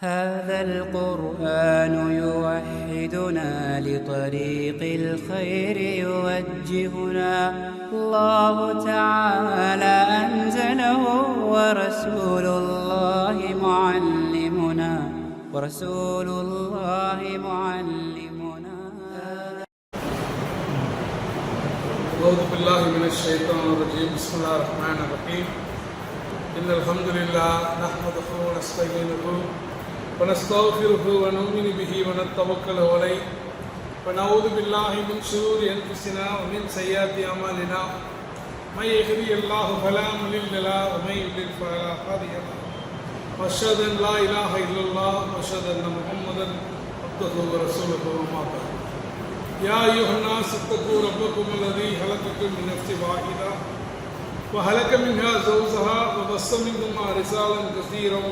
هذا القرآن يوحدنا لطريق الخير يوجهنا. الله تعالى أنزله ورسول الله معلمنا. ورسول الله معلمنا. أعوذ بالله من الشيطان الرجيم. بسم الله الرحمن الرحيم. إن الحمد لله نحمده ونستعينه ونستغفره ونؤمن به ونتوكل عليه. ونعوذ بالله من شرور أنفسنا ومن سيئات أعمالنا. من يهدي الله فلا مضل له ومن يضلل فلا هادي له. وأشهد أن لا إله إلا الله وأشهد أن محمدا عبده ورسوله وما بعد. يا أيها الناس اتقوا ربكم الذي خلقكم من نفس واحدة. وهلك منها زوجها وبص منهما رسالا كثيرا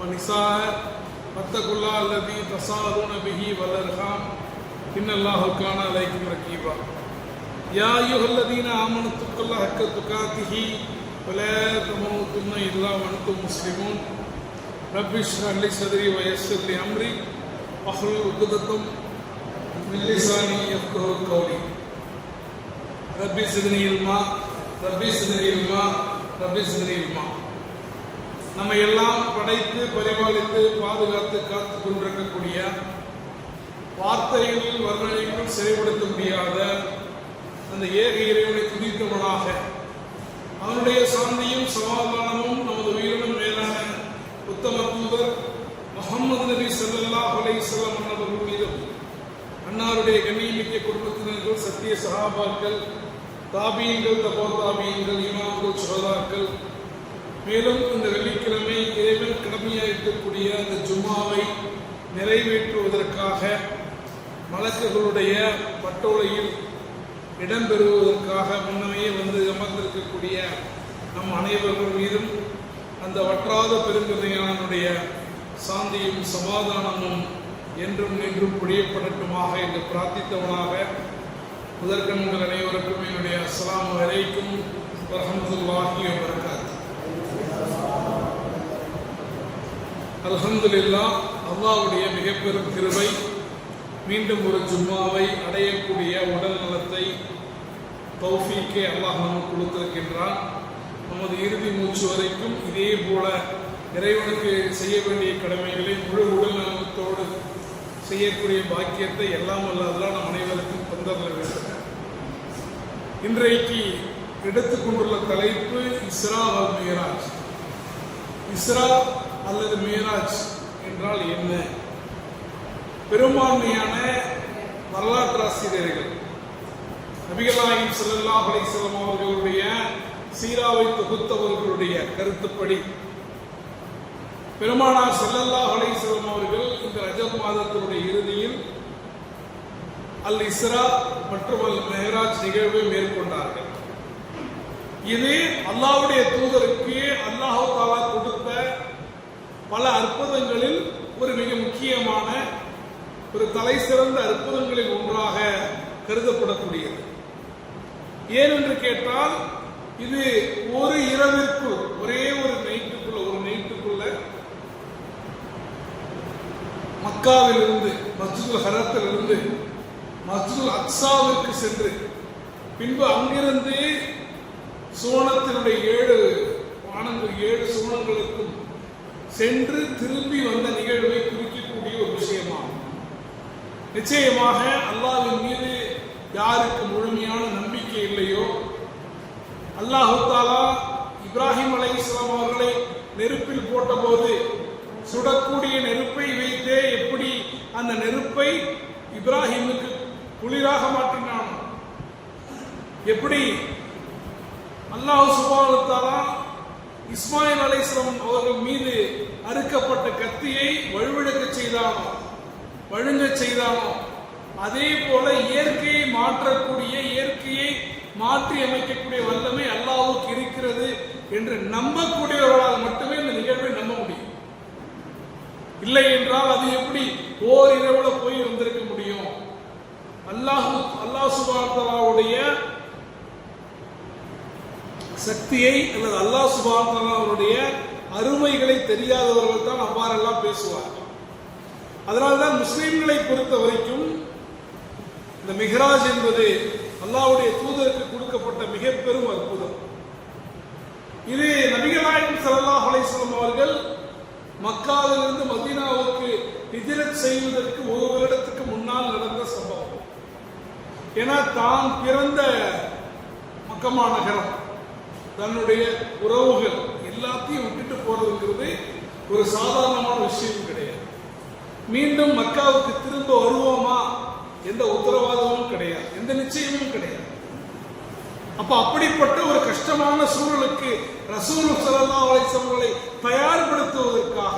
ونساء. واتقوا الله الذي تصارون به والأرحام. إن الله كان عليكم رقيبا يا أيها الذين آمنوا اتقوا الله حق تقاته ولا تموتن إلا وأنتم مسلمون. رب اشرح لي صدري ويسر لي أمري. واحلل عقدة من لساني يفقه قولي. رب زدني علما. رب زدني علما. رب زدني علما. நம்ம எல்லாம் படைத்து பரிபாலித்து பாதுகாத்து காத்து கொண்டிருக்கக்கூடிய வார்த்தைகளில் வர்ணனைகள் செயல்படுத்த முடியாத அந்த ஏக இறைவனை துதித்தவனாக அவனுடைய சாந்தியும் சமாதானமும் நமது உயிரினும் மேலான உத்தம தூதர் முகமது நபி ஸல்லல்லாஹு அலைஹி வஸல்லம் அவர்கள் மீதும் அன்னாருடைய கண்ணியமிக்க குடும்பத்தினர்கள் சத்திய சகாபாக்கள் தாபியங்கள் தபோ தாபியங்கள் இமாம்கள் சுகதாக்கள் மேலும் இந்த வெள்ளிக்கிழமை இறைவன் கடமையாயிருக்கக்கூடிய அந்த ஜும்மாவை நிறைவேற்றுவதற்காக மலக்குகளுடைய பட்டோலையில் இடம்பெறுவதற்காக முன்னமே வந்து அமர்ந்திருக்கக்கூடிய நம் அனைவர்கள் மீதும் அந்த வற்றாத பெருங்கதையானுடைய சாந்தியும் சமாதானமும் என்றும் நின்றும் புரியப்படட்டுமாக என்று பிரார்த்தித்தவனாக முதற்கண்கள் அனைவருக்கும் என்னுடைய அஸ்லாம் வரைக்கும் வரஹமத்துல்லாஹி வபரகாத். அல்ஹம்துலில்லாஹ் அல்லாவுடைய மிகப்பெரும் கிருபை மீண்டும் ஒரு ஜும்மாவை அடையக்கூடிய உடல் நலத்தை தௌஃபீக்கே அல்லாஹ் நமக்கு கொடுத்திருக்கின்றான். நமது இறுதி மூச்சு வரைக்கும் இதே போல இறைவனுக்கு செய்ய வேண்டிய கடமைகளை முழு உடல் நலத்தோடு செய்யக்கூடிய பாக்கியத்தை எல்லாம் அல்லாதெல்லாம் நம் அனைவருக்கும் தந்தரல வேண்டும். இன்றைக்கு எடுத்துக்கொண்டுள்ள தலைப்பு இஸ்ரா அல் இஸ்ரா அல்லது மேராஜ் என்றால் என்ன? பெரும்பான்மையான வரலாற்று ஆசிரியர்கள். நபிகளாயின் ஸல்லல்லாஹு அலைஹி அவர்களுடைய சீராவை தொகுத்தவர்களுடைய கருத்துப்படி பெருமானார் செல்லல்லா அலைஹி அவர்கள் இந்த ரஜத் மாதத்தினுடைய இறுதியில் அல் இஸ்ரா மற்றும் அல் மெஹராஜ் நிகழ்வை மேற்கொண்டார்கள். இது அல்லாவுடைய தூதருக்கு அல்லாஹ் தாலா கொடுத்த பல அற்புதங்களில் ஒரு மிக முக்கியமான ஒரு தலை சிறந்த அற்புதங்களில் ஒன்றாக கருதப்படக்கூடியது. ஏனென்று கேட்டால் இது ஒரு இரவிற்குள் ஒரே ஒரு நைட்டுக்குள்ள ஒரு நைட்டுக்குள்ள மக்காவிலிருந்து மஸ்ஜிதுல் ஹரத்திலிருந்து மஸ்ஜிதுல் அக்ஸாவிற்கு சென்று பின்பு அங்கிருந்து சென்று திரும்பி வந்த நிகழ்வை குறிக்கக்கூடிய ஒரு விஷயமாகும். நிச்சயமாக அல்லாவின் மீது யாருக்கு முழுமையான நம்பிக்கை இல்லையோ அல்லாஹாலா இப்ராஹிம் அலை இஸ்லாம் அவர்களை நெருப்பில் போட்டபோது சுடக்கூடிய நெருப்பை வைத்தே எப்படி அந்த நெருப்பை இப்ராஹிமுக்கு குளிராக மாற்றினான்? எப்படி? அல்லாஹ் சுபாவத்தாலா இஸ்மாயில் அலைஸ்லாம் அவர்கள் மீது அறுக்கப்பட்ட கத்தியை வழுவிழக்க செய்தானோ வழுங்க செய்தானோ அதே போல இயற்கையை மாற்றக்கூடிய இயற்கையை மாற்றி அமைக்கக்கூடிய வல்லமை அல்லாவுக்கு இருக்கிறது என்று நம்பக்கூடியவர்களால் மட்டுமே இந்த நிகழ்வை நம்ப முடியும். இல்லை என்றால் அது எப்படி ஓர் இரவுல போய் வந்திருக்க முடியும்? அல்லாஹு அல்லாஹ் சுபாத்தாவுடைய சக்தியை அல்லது அல்லாஹ் சுபான் அவருடைய அருமைகளை தெரியாதவர்கள் தான் அவ்வாறெல்லாம் பேசுவார்கள். அதனால்தான் முஸ்லீம்களை பொறுத்த வரைக்கும் இந்த மிஹராஜ் என்பது அல்லாஹ்வுடைய தூதருக்கு கொடுக்கப்பட்ட மிக பெரும் அற்புதம். இது நபிகள் சல்லா அலைசலம் அவர்கள் மக்காவிலிருந்து மதீனாவுக்கு ஹிஜரத் செய்வதற்கு ஒரு வருடத்துக்கு முன்னால் நடந்த சம்பவம். ஏன்னா தான் பிறந்த மக்கமா நகரம். தன்னுடைய உறவுகள் எல்லாத்தையும் விட்டுட்டு போறதுங்கிறது ஒரு சாதாரணமான விஷயம் கிடையாது. மீண்டும் மக்காவுக்கு திரும்ப வருவோமா எந்த உத்தரவாதமும் கிடையாது. எந்த நிச்சயமும் கிடையாது. அப்ப அப்படிப்பட்ட ஒரு கஷ்டமான சூழலுக்கு ரசூல் ஸல்லல்லாஹு அலைசவர்களை தயார்படுத்துவதற்காக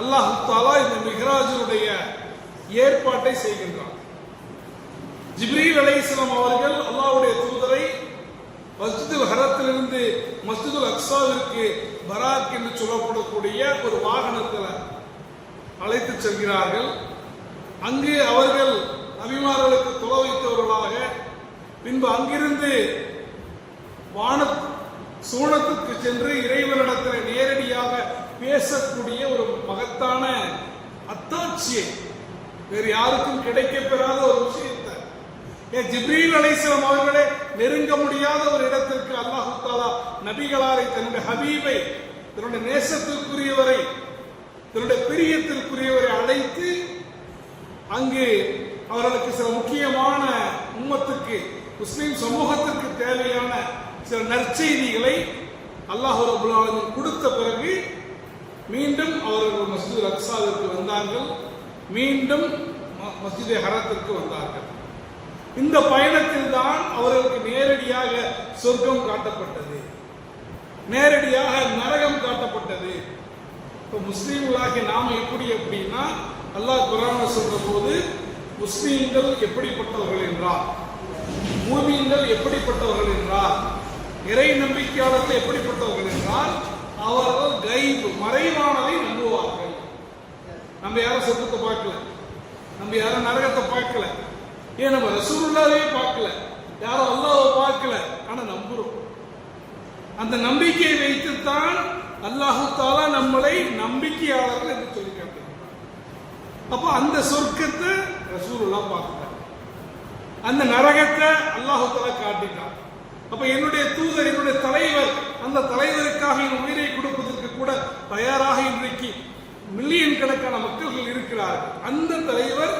அல்லாஹ் தாலா இந்த மிகராஜனுடைய ஏற்பாட்டை செய்கின்றான். ஜிப்ரீல் அலைஹிஸ்ஸலாம் அவர்கள் அல்லாஹ்வுடைய தூதரை மஸ்ஜிதுல் ஹரத்திலிருந்து மஸ்ஜிதுல் அக்ஸாவிற்கு பராக் என்று சொல்லப்படக்கூடிய ஒரு வாகனத்தில் அழைத்து செல்கிறார்கள். அங்கு அவர்கள் நபிமார்களுக்கு தொலை வைத்தவர்களாக பின்பு அங்கிருந்து வான சூனத்துக்கு சென்று இறைவனிடத்தில் நேரடியாக பேசக்கூடிய ஒரு மகத்தான அத்தாட்சியை வேறு யாருக்கும் கிடைக்கப்பெறாத ஒரு விஷயத்தை. ஏன் ஜிப்ரீல் அலைசலம் அவர்களே நெருங்க முடியாத ஒரு இடத்திற்கு அல்லாஹு தாலா நபிகளாரை தன்னுடைய ஹபீபை தன்னுடைய நேசத்திற்குரியவரை தன்னுடைய பிரியத்திற்குரியவரை அழைத்து அங்கு அவர்களுக்கு சில முக்கியமான உம்மத்துக்கு முஸ்லிம் சமூகத்திற்கு தேவையான சில நற்செய்திகளை அல்லாஹு ரபுல்லாலும் கொடுத்த பிறகு மீண்டும் அவர்கள் மஸ்ஜித் அக்சாவிற்கு வந்தார்கள். மீண்டும் ம- மஸ்ஜித் ஹரத்திற்கு வந்தார்கள். இந்த பயணத்தில் தான் அவர்களுக்கு நேரடியாக சொர்க்கம் காட்டப்பட்டது. நேரடியாக நரகம் காட்டப்பட்டது. இப்போ முஸ்லீம்களாகி நாம எப்படி அப்படின்னா அல்லாஹ் குரான சொல்ற போது முஸ்லீம்கள் எப்படிப்பட்டவர்கள் என்றார். மூமியங்கள் எப்படிப்பட்டவர்கள் என்றார். இறை நம்பிக்கையாளர்கள் எப்படிப்பட்டவர்கள் என்றால் அவர்கள் கைப்பு மறைவானதை நம்புவார்கள். நம்ம யாரும் சொர்க்கத்தை பார்க்கல. நம்ம யாரும் நரகத்தை பார்க்கல. ஏன் நம்ம ரசூலுல்லாவே பார்க்கல. யாரும் அல்லாவை பார்க்கல. ஆனா நம்புறோம். அந்த நம்பிக்கையை வைத்துத்தான் அல்லாஹு தாலா நம்மளை நம்பிக்கையாளர்கள் என்று சொல்லி அப்போ அந்த சொர்க்கத்தை ரசூலுல்லா பார்க்கல அந்த நரகத்தை அல்லாஹு தாலா காட்டிட்டான். அப்ப என்னுடைய தூதர் என்னுடைய தலைவர் அந்த தலைவருக்காக என் உயிரை கொடுப்பதற்கு கூட தயாராக இன்றைக்கு மில்லியன் கணக்கான மக்கள்கள் இருக்கிறார்கள். அந்த தலைவர்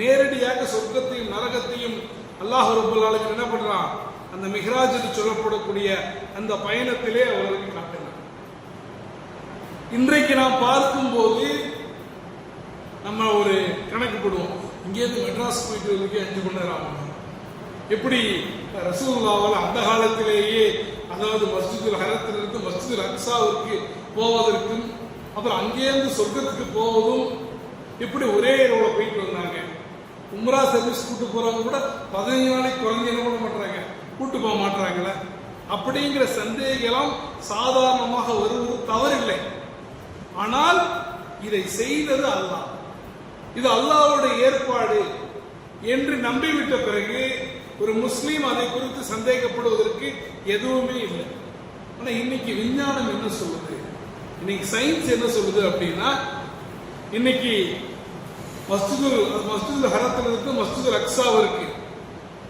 நேரடியாக சொர்க்கத்தையும் நரகத்தையும் அல்லாஹ் ரபுல் என்ன பண்றான்? அந்த மிஹ்ராஜ் சொல்லப்படக்கூடிய அந்த பயணத்திலே அவர்களுக்கு காட்டினார் இன்றைக்கு நாம் பார்க்கும்போது நம்ம ஒரு கணக்கு போடுவோம். இங்கேருந்து மெட்ராஸ் போயிட்டு வரதுக்கு அஞ்சு மணி நேரம் ஆகும். எப்படி ரசூல்லாவால் அந்த காலத்திலேயே அதாவது மஸ்ஜிதுல் ஹரத்திலிருந்து மஸ்ஜிதுல் அக்சாவிற்கு போவதற்கும் அப்புறம் அங்கேருந்து சொர்க்கத்துக்கு போவதும் இப்படி ஒரே இரவுல போயிட்டு வந்தாங்க. உம்ரா சர்வீஸ் கூட்டு போறவங்க கூட பதினஞ்சு நாளைக்கு குறைஞ்ச என்ன பண்ண மாட்டாங்க கூட்டு போக மாட்டாங்களே அப்படிங்கிற சந்தேகம் சாதாரணமாக வருவது தவறில்லை. ஆனால் இதை செய்தது அல்லாஹ். இது அல்லாஹ்வுடைய ஏற்பாடு என்று நம்பிவிட்ட பிறகு ஒரு முஸ்லீம் அதை குறித்து சந்தேகப்படுவதற்கு எதுவுமே இல்லை. ஆனால் இன்னைக்கு விஞ்ஞானம் என்ன சொல்லுது? இன்னைக்கு சயின்ஸ் என்ன சொல்லுது அப்படின்னா இன்னைக்கு மஸ்ஜிதுல் மஸ்ஜிதுல் ஹரத்தில் இருந்து மஸ்ஜிதுல் இருக்கு.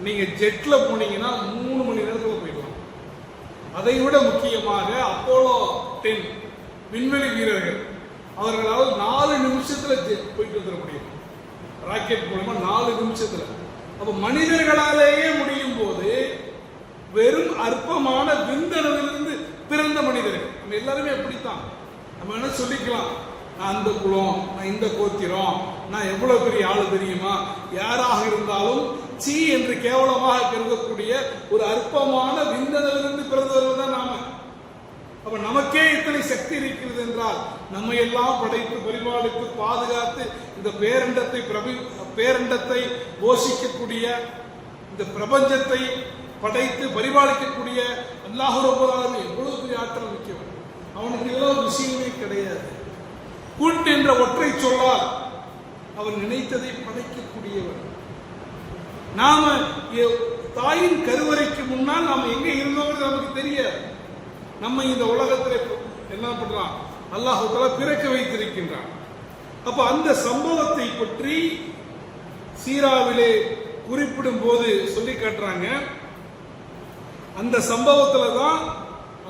நீங்கள் ஜெட்டில் போனீங்கன்னா மூணு மணி நேரத்தில் போயிடலாம் அதை விட முக்கியமாக அப்போலோ டென் விண்வெளி வீரர்கள் அவர்களால் நாலு நிமிஷத்தில் போயிட்டு வந்துட முடியும். ராக்கெட் மூலமா நாலு நிமிஷத்தில். அப்போ மனிதர்களாலேயே முடியும் போது வெறும் அற்பமான விந்தணுவிலிருந்து பிறந்த மனிதர்கள். நம்ம எல்லாருமே அப்படித்தான். நம்ம என்ன சொல்லிக்கலாம். நான் அந்த குலம் நான் இந்த கோத்திரம் நான் எவ்வளவு பெரிய ஆளு தெரியுமா? யாராக இருந்தாலும் சீ என்று கேவலமாக கருதக்கூடிய ஒரு அற்பமான விந்தனிலிருந்து பிறந்தவர்கள் தான் நாம. அப்ப நமக்கே இத்தனை சக்தி இருக்கிறது என்றால் நம்ம எல்லாம் படைத்து பரிபாலித்து பாதுகாத்து இந்த பேரண்டத்தை பிரபி பேரண்டத்தை போஷிக்கக்கூடிய இந்த பிரபஞ்சத்தை படைத்து பரிபாலிக்கக்கூடிய அல்லாஹ் ரப்பல் எவ்வளவு பெரிய ஆற்றல் மிக்கவன். அவனுக்கு எல்லாம் விஷயமே கிடையாது. குன் என்ற ஒற்றை சொல்லால் அவர் நினைத்ததை படைக்கக்கூடியவர். நாம எ- தாயின் கருவறைக்கு முன்னால் நாம் எங்க இருந்தோங்கிறது நமக்கு தெரியாது. நம்ம இந்த உலகத்தில் என்ன பண்றான் அல்லாஹ் பிறக்க வைத்திருக்கின்றான். அப்ப அந்த சம்பவத்தை பற்றி சீராவிலே குறிப்பிடும் போது சொல்லி காட்டுறாங்க. அந்த சம்பவத்துல தான்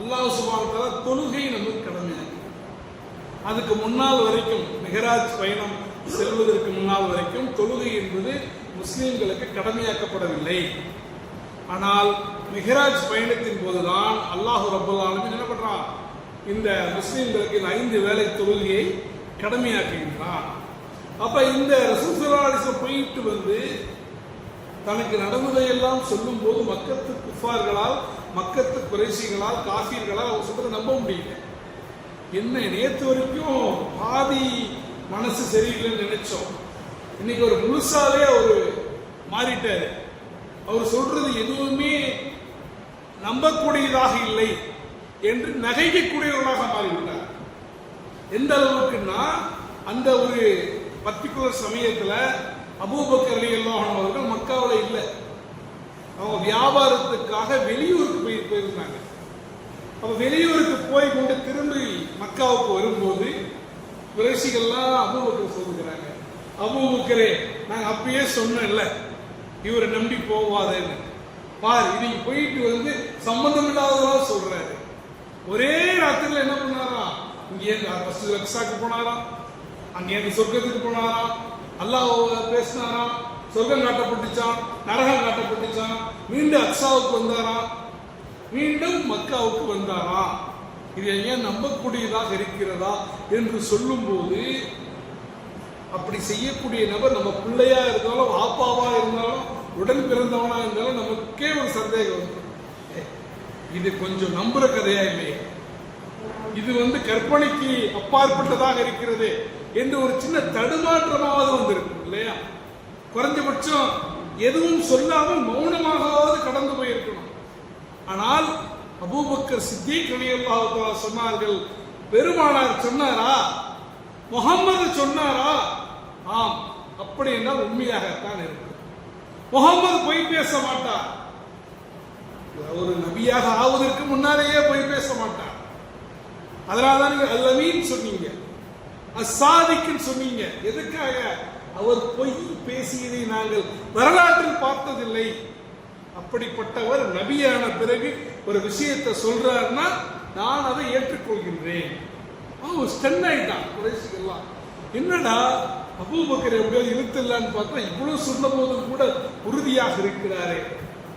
அல்லாஹ் சுபானத்தால தொழுகை நமக்கு கடமையாக்கி. அதுக்கு முன்னால் வரைக்கும் மெஹராஜ் பயணம் செல்வதற்கு முன்னால் வரைக்கும் தொழுகை என்பது முஸ்லீம்களுக்கு கடமையாக்கப்படவில்லை. ஆனால் மிஹராஜ் பயணத்தின் போதுதான் அல்லாஹு ரப்பல் என்ன பண்றான்? இந்த முஸ்லீம்களுக்கு இந்த ஐந்து வேலை தொழுகையை கடமையாக்குகின்றான். அப்ப இந்த ரசூசலாலிசம் போயிட்டு வந்து தனக்கு நடந்ததையெல்லாம் சொல்லும் போது மக்கத்து குஃபார்களால் மக்கத்து குறைசிகளால் காசியர்களால் அவர் சொல்றதை நம்ப முடியல. என்ன நேற்று வரைக்கும் பாதி மனசு சரியில்லைன்னு நினைச்சோம். இன்னைக்கு ஒரு முழுசாவே அவர் மாறிட்டாரு. அவர் சொல்றது எதுவுமே நம்பக்கூடியதாக இல்லை என்று நகைக்கக்கூடியவர்களாக மாறிவிட்டார். எந்த அளவுக்குன்னா அந்த ஒரு பர்டிகுலர் சமயத்தில் அபூபக்கர் ரலியல்லாஹு அன்ஹு அவர்கள் மக்காவில் இல்லை. அவங்க வியாபாரத்துக்காக வெளியூருக்கு போய் போயிருந்தாங்க. அப்போ வெளியூருக்கு போய் கொண்டு திரும்பி மக்காவுக்கு வரும்போது குறைசிகள்லாம் அபூபக்கர் சொல்லுகிறாங்க அபூபக்கரே நாங்கள் அப்பயே சொன்னேன்ல இவரை நம்பி போவாதேன்னு. பார் இன்னைக்கு போயிட்டு வந்து சம்பந்தம் இல்லாததெல்லாம் சொல்றாரு. ஒரே ராத்திரில என்ன பண்ணாரா இங்கே ஃபர்ஸ்ட் லக்ஸாக்கு போனாராம். அங்கே சொர்க்கத்துக்கு போனாராம். அல்லாஹ் பேசினாராம். சொர்க்கம் காட்டப்பட்டுச்சான் நரகம் காட்டப்பட்டுச்சான் மீண்டும் அக்ஸாவுக்கு வந்தாராம். மீண்டும் மக்காவுக்கு வந்தாராம். இது ஏன் நம்பக்கூடியதாக இருக்கிறதா என்று சொல்லும்போது அப்படி செய்யக்கூடிய நபர் நம்ம பிள்ளையா இருந்தாலும் ஆப்பாவா இருந்தாலும் உடன் பிறந்தவனா இருந்தாலும் நமக்கே ஒரு சந்தேகம் வரும் இது கொஞ்சம் நம்புற கதையா இல்லையே? இது வந்து கற்பனைக்கு அப்பாற்பட்டதாக இருக்கிறது என்று ஒரு சின்ன தடுமாற்றமாவது வந்திருக்கும் இல்லையா? குறைஞ்சபட்சம் எதுவும் சொல்லாமல் மௌனமாகவாவது கடந்து போயிருக்கணும். ஆனால் அபூபக்கர் சித்திக் ரலியல்லாஹு சொன்னார்கள் பெருமானார் சொன்னாரா? முகம்மது சொன்னாரா? ஆம் அப்படி என்றால் உண்மையாகத்தான் இருக்கும் முகம்மது பொய் பேச மாட்டார். ஒரு நபியாக ஆவதற்கு முன்னாலேயே போய் பேச மாட்டார். அதனால தான் நீங்க அல்லமீன் சொன்னீங்க. அசாதிக்குன்னு சொன்னீங்க. எதுக்காக? அவர் பொய் பேசியதை நாங்கள் வரலாற்றில் பார்த்ததில்லை. அப்படிப்பட்டவர் நபியான பிறகு ஒரு விஷயத்தை சொல்றாருன்னா நான் அதை ஏற்றுக்கொள்கின்றேன். அவன் ஸ்டன் ஆயிட்டான் குறைசிகள்லாம் என்னடா அபூபக்கர் எப்படியாவது இழுத்துலான்னு பார்த்தா இவ்வளவு சொன்ன போதும் கூட உறுதியாக இருக்கிறாரே.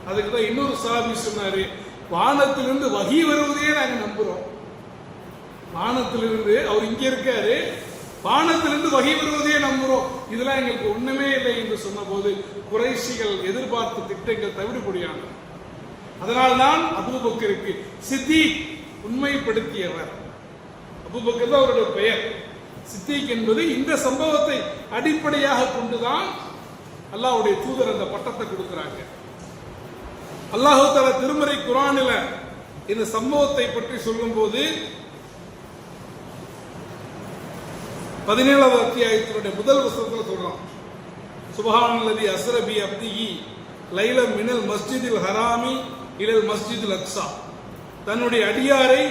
அதுக்கு தான் இன்னொரு சாபி சொன்னாரு வானத்திலிருந்து வகி வருவதையே நாங்க நம்புறோம். வானத்திலிருந்து அவர் இங்க இருக்காரு வானத்திலிருந்து வகை வருவதையே நம்புறோம் இதெல்லாம் எங்களுக்கு ஒண்ணுமே இல்லை என்று சொன்னபோது குறைஷிகள் எதிர்பார்த்த திட்டங்கள் தவிடுபடியான அதனால்தான் அபூபக்கருக்கு சித்தி உண்மைப்படுத்தியவர். அபூபக்கர் தான் அவருடைய பெயர். சித்திக் என்பது இந்த சம்பவத்தை அடிப்படையாக கொண்டுதான் அல்லாஹ்வுடைய தூதர் அந்த பட்டத்தை கொடுக்கிறாங்க. அல்லாஹு தஆலா திருமறை குரானில இந்த சம்பவத்தை பற்றி சொல்லும்போது பதினேழாவது அத்தியாயத்தினுடைய முதல் வசனத்தில் சொல்றான். சுபஹானல்லதி அஸ்ரபி அப்திஹி லைல மினல் மஸ்ஜிதில் ஹராமி இலல் மஸ்ஜிதில் அக்ஸா. தன்னுடைய அடியாரை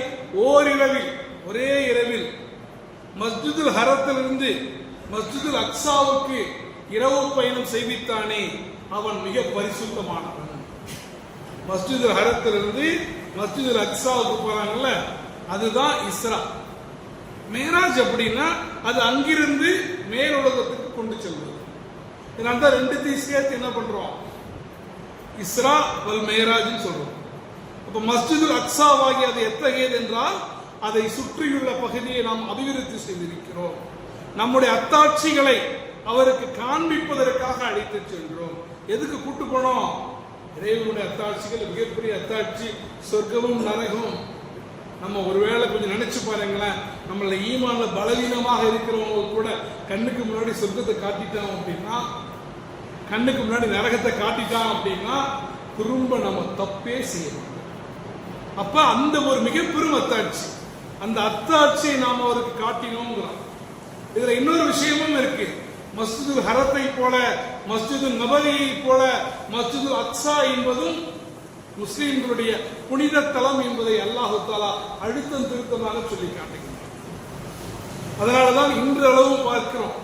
ஓரிரவில் ஒரே இரவில் மஸ்ஜிதுல் ஹரத்திலிருந்து மஸ்ஜிதுல் அக்ஸாவுக்கு இரவு பயணம் செய்வித்தானே அவன் மிக பரிசுத்தமானவன். மஸ்ஜிதுல் ஹரத்திலிருந்து மஸ்ஜிதுல் அக்ஸாவுக்கு போறாங்கல்ல அதுதான் இஸ்ரா. மேராஜ் அப்படின்னா அது அங்கிருந்து மேலுலகத்துக்கு கொண்டு செல்வது. இதனால தான் ரெண்டுத்தையும் சேர்த்து என்ன பண்றோம்? இஸ்ரா வல் மேராஜ்னு சொல்றோம். அப்ப மஸ்ஜிதுல் அக்ஸாவாகி அது எத்தகையது என்றால் அதை சுற்றியுள்ள பகுதியை நாம் அபிவிருத்தி செய்திருக்கிறோம். நம்முடைய அத்தாட்சிகளை அவருக்கு காண்பிப்பதற்காக அழைத்து சென்றோம். எதுக்கு கூட்டு போனோம்? இறைவனுடைய அத்தாட்சிகள் மிகப்பெரிய அத்தாட்சி சொர்க்கமும் நரகமும். நம்ம ஒருவேளை கொஞ்சம் நினைச்சு பாருங்களேன். நம்மள ஈமான்ல பலவீனமாக இருக்கிறவங்க கூட கண்ணுக்கு முன்னாடி சொர்க்கத்தை காட்டிட்டான் அப்படின்னா கண்ணுக்கு முன்னாடி நரகத்தை காட்டிட்டான் அப்படின்னா திரும்ப நம்ம தப்பே செய்யணும். அப்ப அந்த ஒரு மிகப்பெரும் அத்தாட்சி அந்த அத்தாட்சியை நாம் அவருக்கு காட்டினோங்கிறோம் இதுல இன்னொரு விஷயமும் இருக்கு. மஸ்ஜிது ஹரத்தை போல மஸ்ஜிது நபரியை போல மஸ்ஜிது அக்ஸா என்பதும் முஸ்லீம்களுடைய புனித தலம் என்பதை அல்லாஹு தாலா அழுத்தம் திருத்தமாக சொல்லி காட்டுகின்றார் அதனாலதான் இன்றளவு பார்க்கிறோம்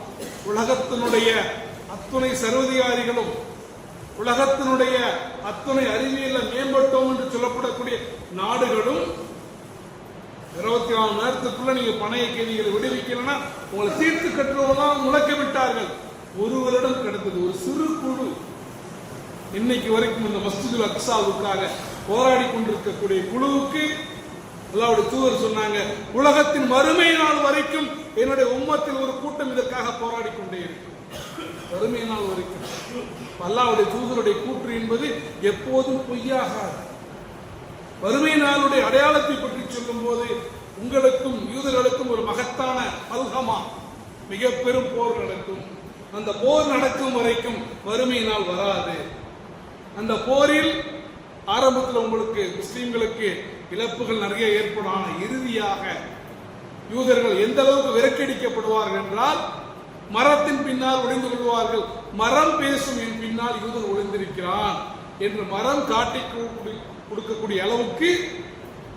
உலகத்தினுடைய அத்துணை சர்வதிகாரிகளும் உலகத்தினுடைய அத்துணை அறிவியல மேம்பட்டோம் என்று சொல்லப்படக்கூடிய நாடுகளும் இருபத்தி நாலு நேரத்துக்குள்ள நீங்க பணைய கேள்விகளை விடுவிக்கலன்னா உங்களை தீர்த்து கட்டுறவங்களாம் முழக்க விட்டார்கள் ஒரு வருடம் கிடந்தது ஒரு சிறு குழு இன்னைக்கு வரைக்கும் இந்த மஸ்ஜிதுல் அக்சாவுக்காக போராடி கொண்டிருக்கக்கூடிய குழுவுக்கு அல்லாவுடைய தூதர் சொன்னாங்க உலகத்தின் மறுமை நாள் வரைக்கும் என்னுடைய உம்மத்தில் ஒரு கூட்டம் இதற்காக போராடி கொண்டே இருக்கும். வறுமை நாள் வரைக்கும். அல்லாவுடைய தூதருடைய கூற்று என்பது எப்போதும் பொய்யாகாது. வறுமை நாளுடைய அடையாளத்தை பற்றி சொல்லும் போது உங்களுக்கும் யூதர்களுக்கும் ஒரு மகத்தான பல்கமா மிக பெரும் போர் நடக்கும். அந்த போர் நடக்கும் வரைக்கும் வறுமை நாள் வராது. அந்த போரில் ஆரம்பத்தில் உங்களுக்கு முஸ்லீம்களுக்கு இழப்புகள் நிறைய ஏற்படும். ஆனால் இறுதியாக யூதர்கள் எந்த அளவுக்கு விரக்கடிக்கப்படுவார்கள் என்றால் மரத்தின் பின்னால் ஒளிந்து கொள்வார்கள். மரம் பேசும் என் பின்னால் யூதர் ஒளிந்திருக்கிறான் என்று மரம் காட்டி கொடு- கொடுக்கக்கூடிய அளவுக்கு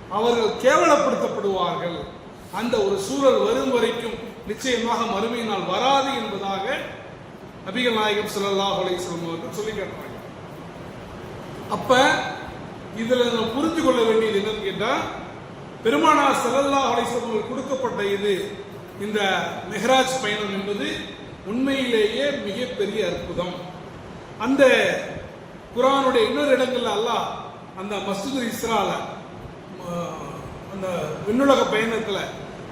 அவர்கள் கேவலப்படுத்தப்படுவார்கள். அந்த ஒரு சூழல் வரும் வரைக்கும் நிச்சயமாக மறுமையினால் வராது என்பதாக நபிகள் நாயகம் ஸல்லல்லாஹு அலைஹி அவர்கள் சொல்லி காட்டுறாங்க அப்ப இதுல நம்ம புரிந்து கொள்ள வேண்டியது என்னன்னு கேட்டா பெருமானார் செல்லல்லா அலைசவர்கள் கொடுக்கப்பட்ட இது இந்த மெஹராஜ் பயணம் என்பது உண்மையிலேயே மிகப்பெரிய அற்புதம். அந்த குரானுடைய இன்னொரு இடங்கள்ல அல்லாஹ் அந்த மசூது இஸ்ரால அந்த விண்ணுலக பயணத்துல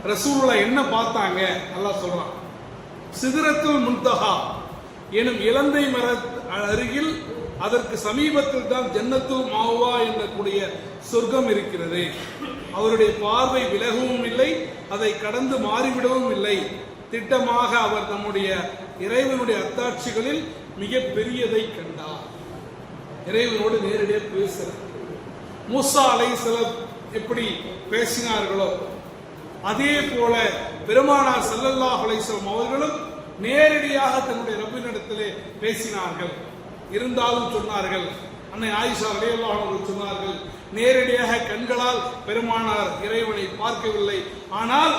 ரசூலுல்லா என்ன பார்த்தாங்க? அல்லாஹ் சொல்றான் சிதறத்துல் முன்தஹா எனும் இலந்தை மர அருகில் அதற்கு சமீபத்தில் தான் ஜன்னத்துல் மாவா என்னக்கூடிய சொர்க்கம் இருக்கிறது. அவருடைய பார்வை விலகவும் இல்லை அதை கடந்து மாறிவிடவும் இல்லை. திட்டமாக அவர் நம்முடைய இறைவனுடைய அத்தாட்சிகளில் மிக பெரியதை கண்டார். இறைவனோடு நேரடியாக பேசுகிறார் மூசா அலைஹிஸ்ஸலாம் எப்படி பேசினார்களோ அதே போல பெருமானார் செல்லல்லா அலைசலம் அவர்களும் நேரடியாக தன்னுடைய ரப்பினிடத்திலே பேசினார்கள். இருந்தாலும் சொன்னார்கள். அன்னை ஆயிஷா ரலியல்லாஹு அவர்கள் சொன்னார்கள் நேரடியாக கண்களால் பெருமானார் இறைவனை பார்க்கவில்லை. ஆனால்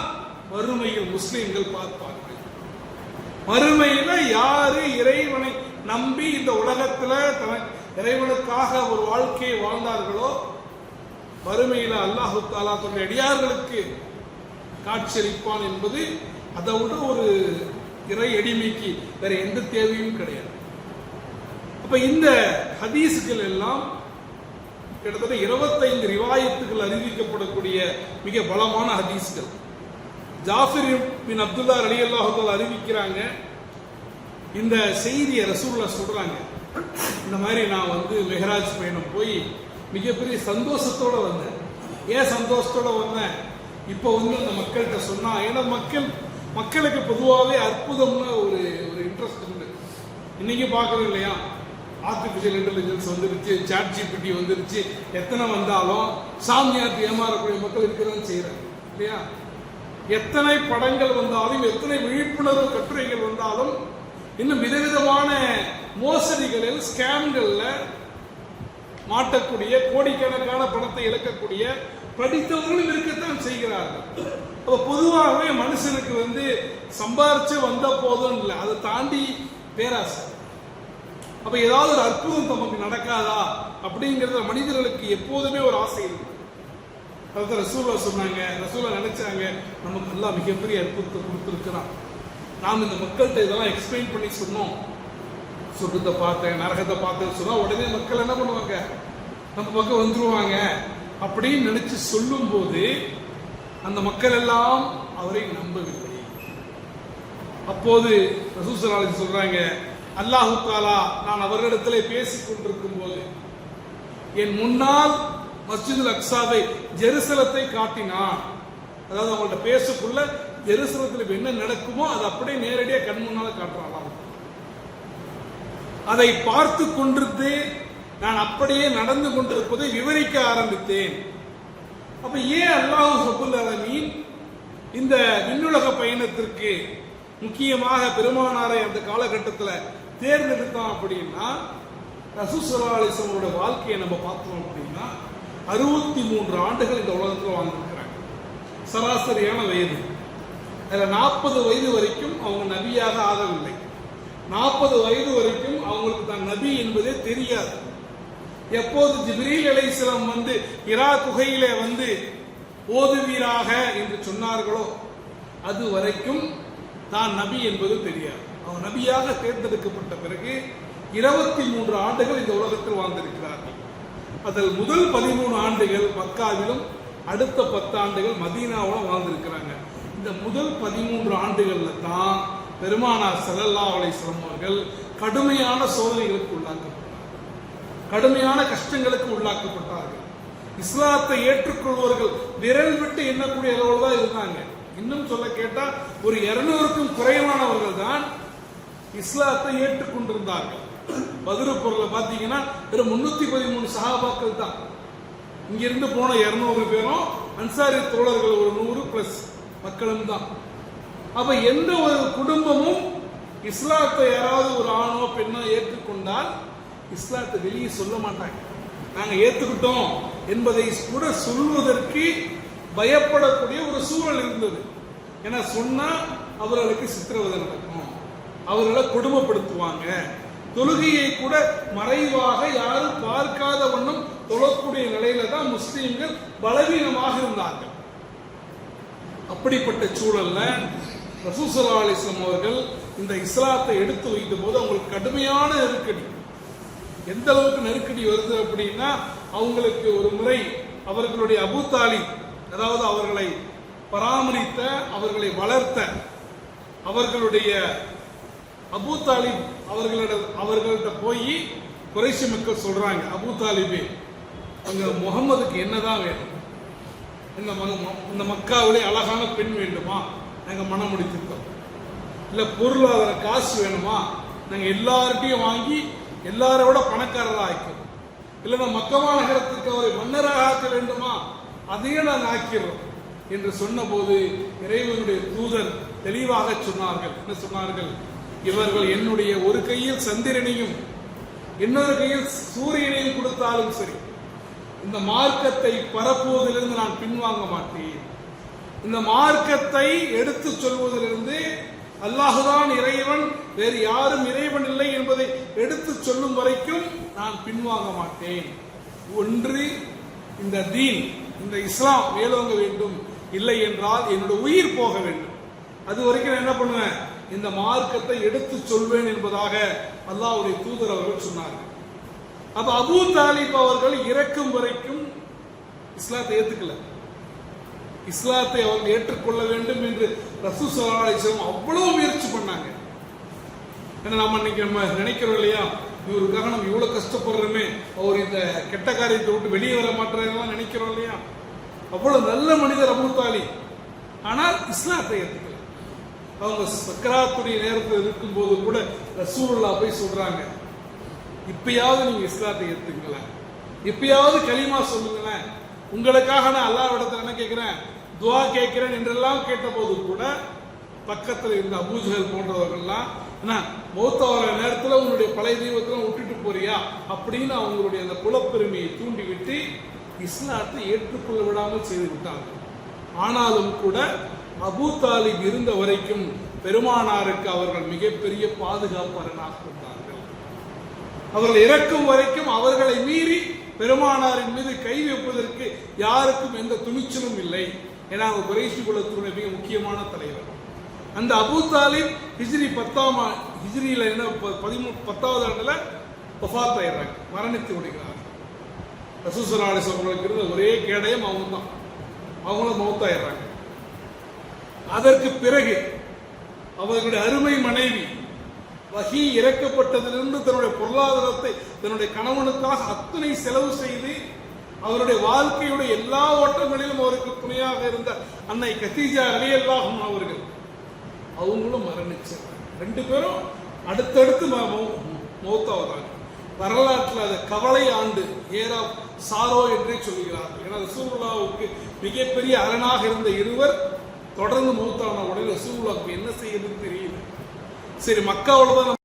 வறுமையில் முஸ்லிம்கள் பார்ப்பார்கள். வறுமையில யாரு இறைவனை நம்பி இந்த உலகத்துல இறைவனுக்காக ஒரு வாழ்க்கையை வாழ்ந்தார்களோ? வறுமையில அல்லாஹு தாலா தன்னுடைய அடியார்களுக்கு காட்சியளிப்பான் என்பது அதை விட ஒரு இறை எளிமைக்கு வேற எந்த தேவையும் கிடையாது. இப்போ இந்த ஹதீஸுகள் எல்லாம் கிட்டத்தட்ட இருபத்தைந்து ரிவாயத்துகள் அறிவிக்கப்படக்கூடிய மிக பலமான ஹதீஸ்கள். ஜாஃபிர் பின் அப்துல்லா அலி அல்லாஹால அறிவிக்கிறாங்க. இந்த செய்தியை ரசூல்லா சொல்றாங்க. இந்த மாதிரி நான் வந்து மெஹராஜ் பயணம் போய் மிகப்பெரிய சந்தோஷத்தோட வந்தேன். ஏன் சந்தோஷத்தோட வந்தேன்? இப்போ வந்து அந்த மக்கள்கிட்ட சொன்னா ஏன்னா மக்கள் மக்களுக்கு பொதுவாகவே அற்புதம்னு ஒரு ஒரு இன்ட்ரெஸ்ட் உண்டு. இன்னைக்கு பார்க்குறோம் இல்லையா? ஆர்டிஃபிஷியல் இன்டெலிஜென்ஸ் வந்துருச்சு சாட் ஜிபிடி வந்துருச்சு. எத்தனை வந்தாலும் சாமியார்த்து ஏமாறக்கூடிய மக்கள் இருக்கதான் செய்கிறாங்க இல்லையா? எத்தனை படங்கள் வந்தாலும் எத்தனை விழிப்புணர்வு கட்டுரைகள் வந்தாலும் இன்னும் விதவிதமான மோசடிகளில் ஸ்கேம்களில் மாட்டக்கூடிய கோடிக்கணக்கான பணத்தை இழக்கக்கூடிய படித்தவர்களும் இருக்கத்தான் செய்கிறார்கள். அப்போ பொதுவாகவே மனுஷனுக்கு வந்து சம்பாரிச்சு வந்த போதும் இல்லை அதை தாண்டி பேராசை. அப்ப ஏதாவது ஒரு அற்புதம் நமக்கு நடக்காதா? அப்படிங்கிறத மனிதர்களுக்கு எப்போதுமே ஒரு ஆசை இருக்கு. அதாவது ரசூலா சொன்னாங்க ரசூலா நினைச்சாங்க நமக்கு எல்லாம் மிகப்பெரிய அற்புதத்தை கொடுத்துருக்கிறான். நாம் இந்த மக்கள்கிட்ட இதெல்லாம் எக்ஸ்பிளைன் பண்ணி சொன்னோம். சொர்க்கத்தை பார்த்தேன் நரகத்தை பார்த்தேன்னு சொன்னால் உடனே மக்கள் என்ன பண்ணுவாங்க? நம்ம பக்கம் வந்துருவாங்க. அப்படின்னு நினைச்சு சொல்லும்போது அந்த மக்கள் எல்லாம் அவரை நம்பவில்லை. அப்போது ரசூசலாளி சொல்றாங்க அல்லாஹு தாலா நான் அவர்களிடத்திலே பேசிக் கொண்டிருக்கும் போது என் முன்னால் மஸ்ஜிதுல் அக்சாவை ஜெருசலத்தை காட்டினான். அதாவது அவங்கள்ட்ட பேசக்குள்ள ஜெருசலத்தில் என்ன நடக்குமோ அது அப்படியே நேரடியாக கண் முன்னால் காட்டுறான் அதை பார்த்து கொண்டிருந்து நான் அப்படியே நடந்து கொண்டிருப்பதை விவரிக்க ஆரம்பித்தேன். அப்ப ஏன் அல்லாஹு சபுல் அலமீன் இந்த விண்ணுலக பயணத்திற்கு முக்கியமாக பெருமானாரை அந்த காலகட்டத்தில் தேர்ந்தெடுத்தான் அப்படின்னா ரசூசலாலிசமோட வாழ்க்கையை நம்ம பார்த்தோம் அப்படின்னா அறுபத்தி மூன்று ஆண்டுகள் இந்த உலகத்தில் வாழ்ந்துருக்கிறாங்க. சராசரியான வயது. அதில் நாற்பது வயது வரைக்கும் அவங்க நபியாக ஆகவில்லை. நாற்பது வயது வரைக்கும் அவங்களுக்கு தான் நபி என்பதே தெரியாது. எப்போது ஜிப்ரீல் அலைசலம் வந்து இரா குகையிலே வந்து ஓதுவீராக என்று சொன்னார்களோ அது வரைக்கும் தான் நபி என்பது தெரியாது. அவன் நபியாக தேர்ந்தெடுக்கப்பட்ட பிறகு இருபத்தி மூன்று ஆண்டுகள் இந்த உலகத்தில் வாழ்ந்திருக்கிறார்கள். அதில் முதல் பதிமூணு ஆண்டுகள் மக்காவிலும் அடுத்த பத்து ஆண்டுகள் மதீனாவிலும் வாழ்ந்திருக்கிறாங்க. இந்த முதல் பதிமூன்று ஆண்டுகளில் தான் பெருமானார் ஸல்லல்லாஹு அலை சிரமங்கள் அவர்கள் கடுமையான சோதனைகளுக்கு உள்ளாக்கப்பட்டார்கள். கடுமையான கஷ்டங்களுக்கு உள்ளாக்கப்பட்டார்கள். இஸ்லாத்தை ஏற்றுக்கொள்வர்கள் விரல் விட்டு எண்ணக்கூடிய அளவில் தான் இருந்தாங்க. இன்னும் சொல்ல கேட்டால் ஒரு இருநூறுக்கும் குறைவானவர்கள் தான் இஸ்லாத்தை ஏற்றுக்கொண்டிருந்தார்கள். பதிரு பொருளை பார்த்தீங்கன்னா வெறும் முன்னூத்தி பதிமூணு சகாபாக்கள் தான். இங்கிருந்து போன இருநூறு பேரும் அன்சாரி தோழர்கள் ஒரு நூறு பிளஸ் மக்களும் தான். அப்ப எந்த ஒரு குடும்பமும் இஸ்லாத்தை யாராவது ஒரு ஆணோ பெண்ணோ ஏற்றுக்கொண்டால் இஸ்லாத்தை வெளியே சொல்ல மாட்டாங்க. நாங்கள் ஏற்றுக்கிட்டோம் என்பதை கூட சொல்வதற்கு பயப்படக்கூடிய ஒரு சூழல் இருந்தது. ஏன்னா சொன்னா அவர்களுக்கு சித்திரவதை நடக்கும். அவர்களை கொடுமைப்படுத்துவாங்க. தொழுகையை கூட மறைவாக யாரும் பார்க்காத வண்ணம் தொழக்கூடிய நிலையில தான் முஸ்லீம்கள் பலவீனமாக இருந்தார்கள். அப்படிப்பட்ட சூழல்ல ரசூசல்லா அலிஸ்லாம் அவர்கள் இந்த இஸ்லாத்தை எடுத்து வைத்த போது அவங்களுக்கு கடுமையான நெருக்கடி. எந்த அளவுக்கு நெருக்கடி வருது அப்படின்னா அவங்களுக்கு ஒரு முறை அவர்களுடைய அபுத்தாலி அதாவது அவர்களை பராமரித்த அவர்களை வளர்த்த அவர்களுடைய அபூ தாலிப் அவர்களிட அவர்கள்ட்ட போய் குறைசி மக்கள் சொல்றாங்க அபூ தாலிபே அங்க முகமதுக்கு என்னதான் வேணும்? இந்த ம- இந்த மக்காவிலே அழகான பெண் வேண்டுமா? நாங்கள் மனம் முடித்திருக்கோம். இல்லை பொருளாதார காசு வேணுமா? நாங்கள் எல்லார்ட்டையும் வாங்கி எல்லாரை விட பணக்காரராக ஆக்கிறோம் இல்லைன்னா மக்கமா நகரத்துக்கு அவரை மன்னராக ஆக்க வேண்டுமா? அதையும் நாங்கள் ஆக்கிறோம் என்று சொன்னபோது இறைவனுடைய தூதர் தெளிவாக சொன்னார்கள். என்ன சொன்னார்கள்? இவர்கள் என்னுடைய ஒரு கையில் சந்திரனையும் இன்னொரு கையில் சூரியனையும் கொடுத்தாலும் சரி இந்த மார்க்கத்தை பரப்புவதிலிருந்து நான் பின்வாங்க மாட்டேன். இந்த மார்க்கத்தை எடுத்து சொல்வதிலிருந்து அல்லாஹுதான் இறைவன் வேறு யாரும் இறைவன் இல்லை என்பதை எடுத்து சொல்லும் வரைக்கும் நான் பின்வாங்க மாட்டேன். ஒன்று இந்த தீன் இந்த இஸ்லாம் மேலோங்க வேண்டும். இல்லை என்றால் என்னோட உயிர் போக வேண்டும். அது வரைக்கும் நான் என்ன பண்ணுவேன்? இந்த மார்க்கத்தை எடுத்து சொல்வேன் என்பதாக அல்லாவுடைய தூதர் அவர்கள் சொன்னார்கள். அப்ப அபு தாலிப் அவர்கள் இறக்கும் வரைக்கும் இஸ்லாத்தை ஏத்துக்கல. இஸ்லாத்தை அவர்கள் ஏற்றுக்கொள்ள வேண்டும் என்று ரசூ சலாசம் அவ்வளவு முயற்சி பண்ணாங்க. ஏன்னா நம்ம இன்னைக்கு நம்ம நினைக்கிறோம் இல்லையா? இவருக்காக நம்ம இவ்வளவு கஷ்டப்படுறோமே அவர் இந்த கெட்ட காரியத்தை விட்டு வெளியே வர மாட்டாரெல்லாம் நினைக்கிறோம் இல்லையா? அவ்வளவு நல்ல மனிதர் அபு தாலி ஆனால் இஸ்லாத்தை ஏற்றுக்கல அவங்க சக்கராத்துடைய நேரத்தில் இருக்கும்போது கூட ரசூல்லா போய் சொல்றாங்க. இப்பயாவது நீங்க இஸ்லாத்தை ஏத்துங்களேன். இப்பயாவது களிமா சொல்லுங்களேன். உங்களுக்காக நான் அல்லாஹ் இடத்துல என்ன கேட்கிறேன் துவா கேட்கிறேன் என்றெல்லாம் கேட்டபோது கூட பக்கத்தில் இருந்த அபூஜகல் போன்றவர்கள்லாம் என்ன மௌத்த வர நேரத்தில் உன்னுடைய பழைய தெய்வத்தெல்லாம் விட்டுட்டு போறியா? அப்படின்னு அவங்களுடைய அந்த குலப்பெருமையை தூண்டிவிட்டு இஸ்லாத்தை ஏற்றுக்கொள்ள விடாமல் செய்து விட்டாங்க ஆனாலும் கூட அபூ தாலிப் இருந்த வரைக்கும் பெருமானாருக்கு அவர்கள் மிகப்பெரிய பாதுகாப்பரனாக இருந்தார்கள். அவர்கள் இறக்கும் வரைக்கும் அவர்களை மீறி பெருமானாரின் மீது கை வைப்பதற்கு யாருக்கும் எந்த துணிச்சலும் இல்லை. ஏன்னா அவங்க குறைசி குலத்தினுடைய மிக முக்கியமான தலைவர். அந்த அபூ தாலிப் ஹிஜ்ரி பத்தாம் ஹிஜ்ரியில் என்ன ப- பதிமூ பத்தாவது ஆண்டில் வஃபாத் ஆயிடுறாங்க மரணித்து விடுகிறார். ரசூசலாடி அவங்களுக்கு இருந்த ஒரே கேடயம் அவங்க தான் அவங்களும் மௌத்தாயிடுறாங்க. அதற்கு பிறகு அவர்களுடைய அருமை மனைவி வகி இறக்கப்பட்டதிலிருந்து தன்னுடைய பொருளாதாரத்தை தன்னுடைய கணவனுக்காக அத்தனை செலவு செய்து அவருடைய வாழ்க்கையுடைய எல்லா ஓட்டங்களிலும் அவருக்கு துணையாக இருந்த அன்னை கத்தீஜா அலியல்லாஹும் அவர்கள் அவங்களும் மரணிச்சாங்க. ரெண்டு பேரும் அடுத்தடுத்து ம- மௌத்தாவதாங்க வரலாற்றில் அது கவலை ஆண்டு ஏரா சாரோ என்றே சொல்கிறார்கள். ஏன்னா சூர்லாவுக்கு மிகப்பெரிய அரணாக இருந்த இருவர் தொடர்ந்து மௌத்தான உடனே ரசூலுல்லாவுக்கு என்ன செய்யறதுன்னு தெரியல. சரி மக்காவோட தான்